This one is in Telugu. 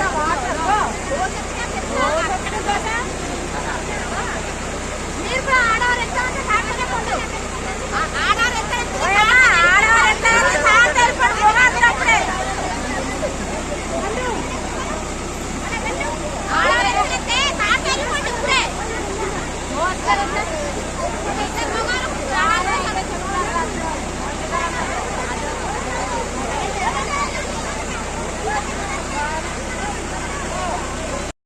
干嘛？